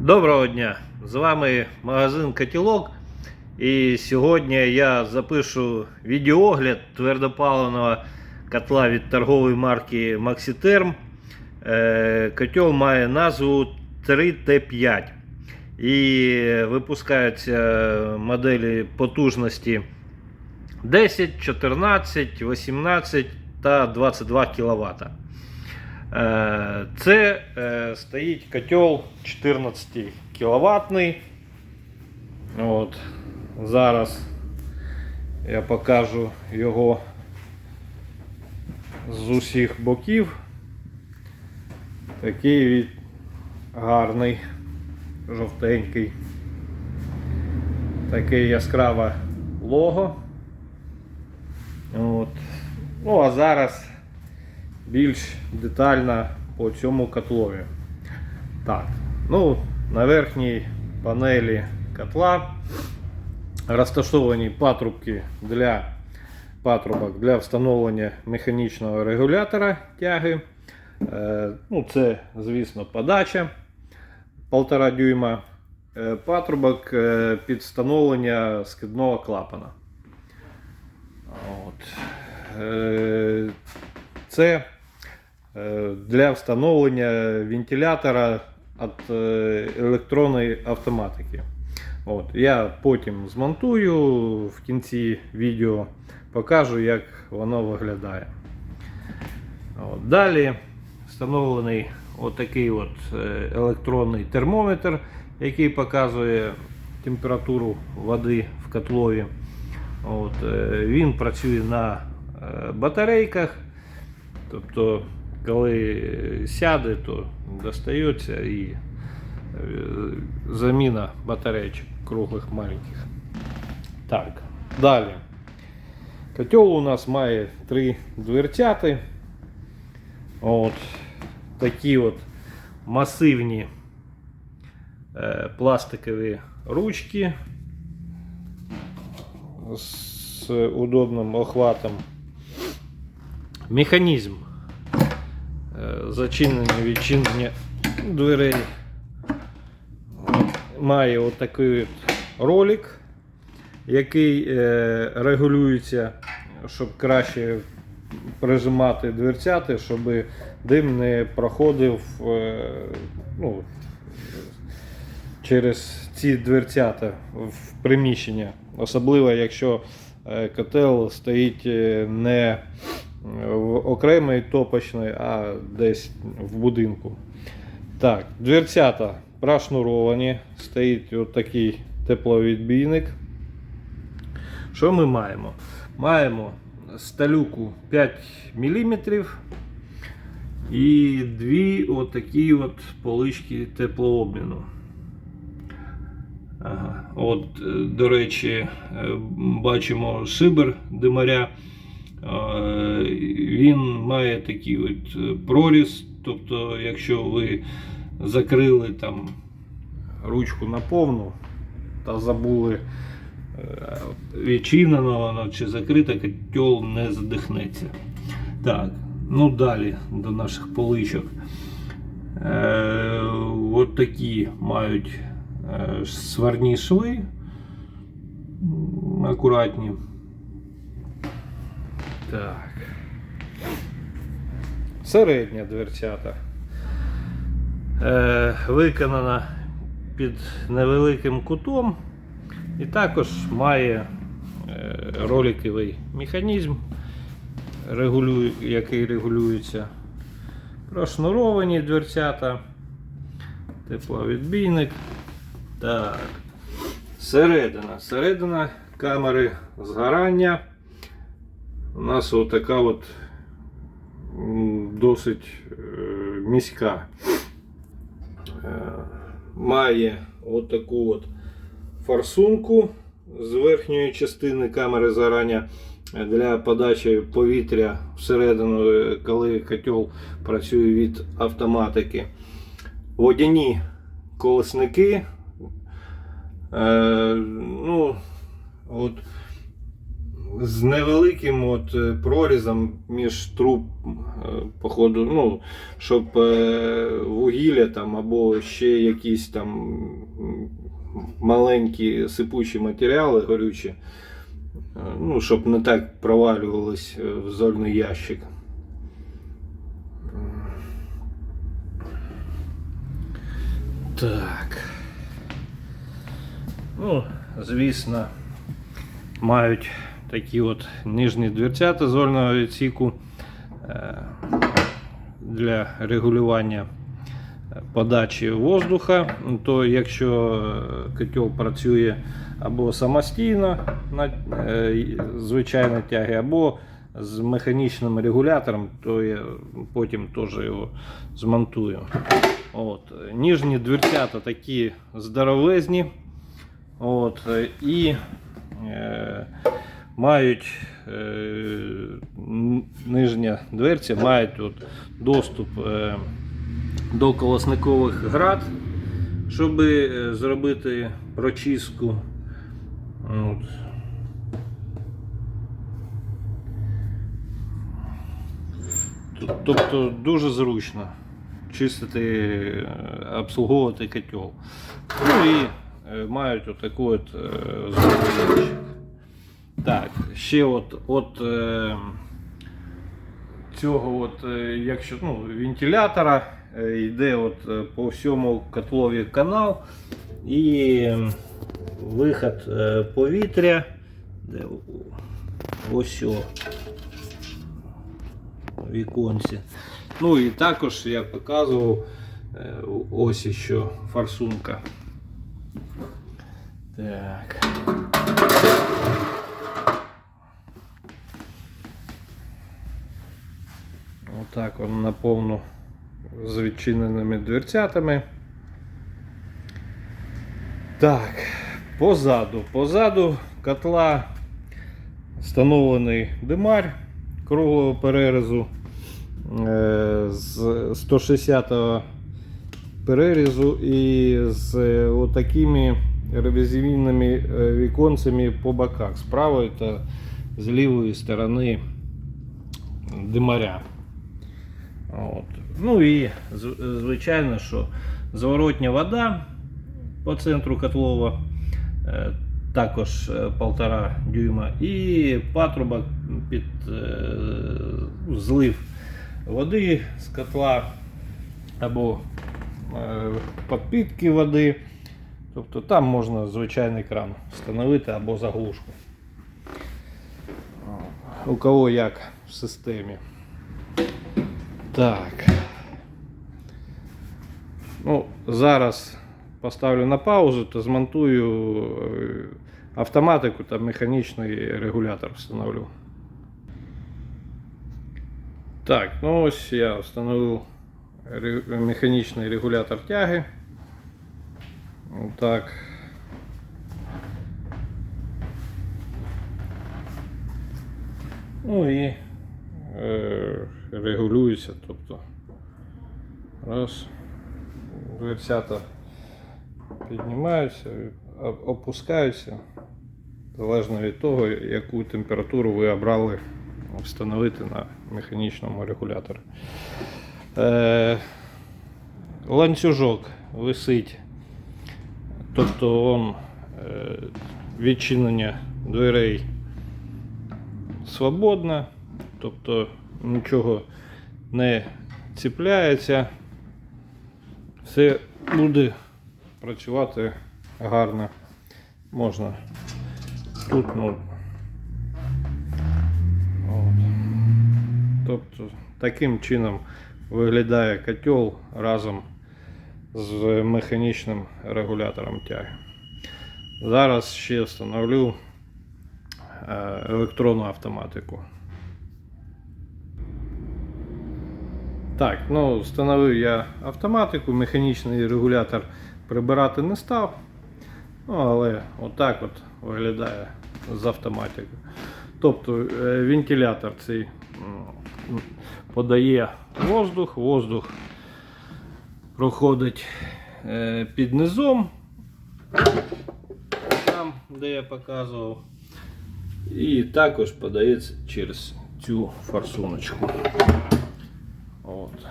Доброго дня! З вами магазин Котілок. І сьогодні я запишу відеоогляд твердопаливного котла від торгової марки Maxiterm. Е, Котел має назву 3T5 і випускаються моделі потужності 10, 14, 18 та 22 кВт. Е, Це е, стоїть котел 14 кВт. От. Зараз я покажу його з усіх боків. Такий гарний, жовтенький. Таке яскраве лого. От. Ну а зараз більш детально по цьому котлові. Так, ну, на верхній панелі котла розташовані патрубки для патрубок для встановлення механічного регулятора тяги. Е, ну, це, звісно, подача 1,5 дюйма. Е, патрубок е, під встановлення скидного клапана. От. Це для встановлення вентилятора від е, електронної автоматики. От, я потім змонтую в кінці відео, покажу, як воно виглядає. От, далі встановлений отакий от е, електронний термометр, який показує температуру води в котлові. От, е, він працює на е, батарейках. Тобто, коли сяде, то достається і е, заміна батарейок круглих маленьких. Так, далі. Котел у нас має три дверцяти. От такі от масивні е, пластикові ручки з удобним охватом. Механізм е, зачинення відчинення дверей має отакий от ролик, який е, регулюється, щоб краще прижимати дверцяти, щоб дим не проходив е, ну, через ці дверцята в приміщення. Особливо, якщо е, котел стоїть е, не в окремій топочній, а десь в будинку. Так, дверцята прошнуровані, стоїть от такий тепловідбійник. Що ми маємо? Маємо сталюку 5 мм і дві отакі от полички теплообміну. Ага. От, е, до речі, е, бачимо шибер димаря. Він має такий от е, проріз. Тобто, якщо ви закрили там ручку наповну та забули е, відчинено воно чи закрите, котел не задихнеться. Так, ну далі до наших поличок. Е, от такі мають е, сварні шви. Акуратні. Так. Середня дверцята. Е, виконана під невеликим кутом. І також має е, роликовий механізм, регулює, який регулюється. Прошнуровані дверцята, тепловідбійник. Так. Середина. Середина камери згорання. У нас отака от досить е, міська. Е, Має отаку от форсунку з верхньої частини камери згорання для подачі повітря всередину, е, коли котел працює від автоматики. Водяні колесники. Е, ну, от з невеликим от е, прорізом між труб, е, походу, ну, щоб е, вугілля там або ще якісь там маленькі сипучі матеріали горючі, ну, щоб не так провалювались е, в зольний ящик. Так. Ну, звісно, мають такі от нижні дверцята зольного відсіку е, для регулювання подачі воздуха. То якщо е, котел працює або самостійно на е, звичайній тягі, або з механічним регулятором, то я потім теж його змонтую. От. Ніжні дверцята такі здоровезні. От, е, і е, мають е, нижня дверця мають от, доступ е, до колосникових град, щоб е, зробити прочистку. От. Тобто дуже зручно чистити, е, обслуговувати котел. Ну і е, мають отаку от ящик. Так, ще от, от е, цього, от, е, якщо ну, вентилятора е, йде от, е, по всьому котлові канал і виход е, повітря. Де, ось о, віконці. Ну і також я показував е, ось ще форсунка. Так. Отак он наповну з відчиненими дверцятами. Так, позаду. Позаду котла встановлений димар круглого перерізу е, з 160-го перерізу і з е, отакими ревізійними е, віконцями по боках з правої та з лівої сторони димаря. От. Ну і звичайно, що зворотня вода по центру котлова е, також е, полтора дюйма, і патрубок під е, злив води з котла або е, підпітки води. Тобто там можна звичайний кран встановити або заглушку. У кого як в системі. Так. Ну, зараз поставлю на паузу та змонтую е, автоматику та механічний регулятор встановлю. Так, ну ось я встановив механічний регулятор тяги. Так. Ну і е, регулюється, тобто раз, дверцята піднімаються, опускаються, залежно від того, яку температуру ви обрали встановити на механічному регуляторі. Е, ланцюжок висить, тобто он, е, відчинення дверей свободно, тобто нічого не ціпляється, все буде працювати гарно. Можна тут, ну. От. Тобто таким чином виглядає котел разом з механічним регулятором тяги. Зараз ще встановлю е, електронну автоматику. Так, ну встановив я автоматику, механічний регулятор прибирати не став. Ну, але отак от виглядає з автоматикою. Тобто е, вентилятор цей подає воздух, воздух проходить е, під низом, там, де я показував. І також подається через цю форсуночку. От.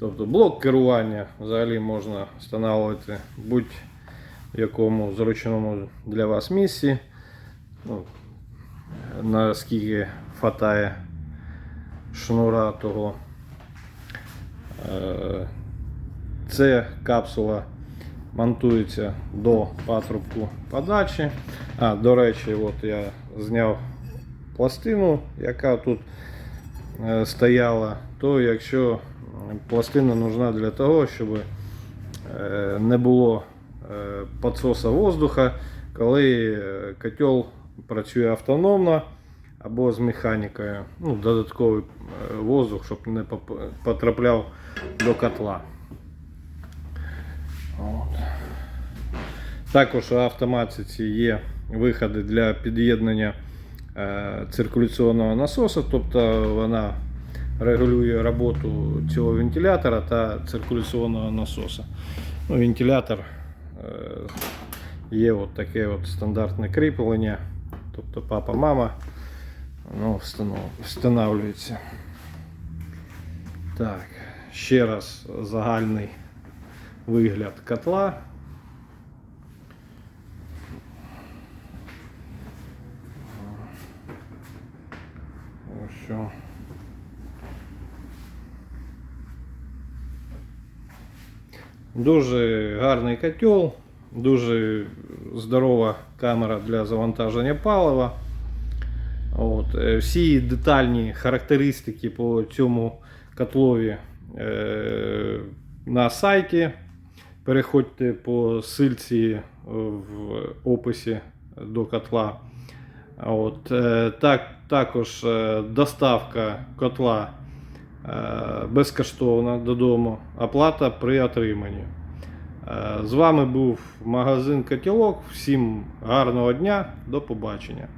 Тобто блок керування взагалі можна встановлювати будь-якому зручному для вас місці. Ну, наскільки хватає шнура того. Е, Це капсула монтується до патрубку подачі. А, до речі, от я зняв пластину, яка тут стояла, то якщо пластина нужна для того, щоб е, не було е, підсоса воздуха, коли е, котел працює автономно або з механікою. Ну, додатковий е, воздух, щоб не потрапляв до котла. От. Також у автоматиці є виходи для під'єднання е, циркуляційного насосу, тобто вона регулює роботу цього вентилятора та циркуляційного насосу. Ну, вентилятор е, є от таке от стандартне кріплення, тобто папа, мама воно встановлюється. Так, ще раз загальний вигляд котла. Ось що. Дуже гарний котел, дуже здорова камера для завантаження палива. От, е, всі детальні характеристики по цьому котлові е, на сайті. Переходьте по ссылці в описі до котла. От, е, так, також е, доставка котла е, безкоштовна додому, оплата при отриманні. З вами був магазин Котілок. Всім гарного дня, до побачення.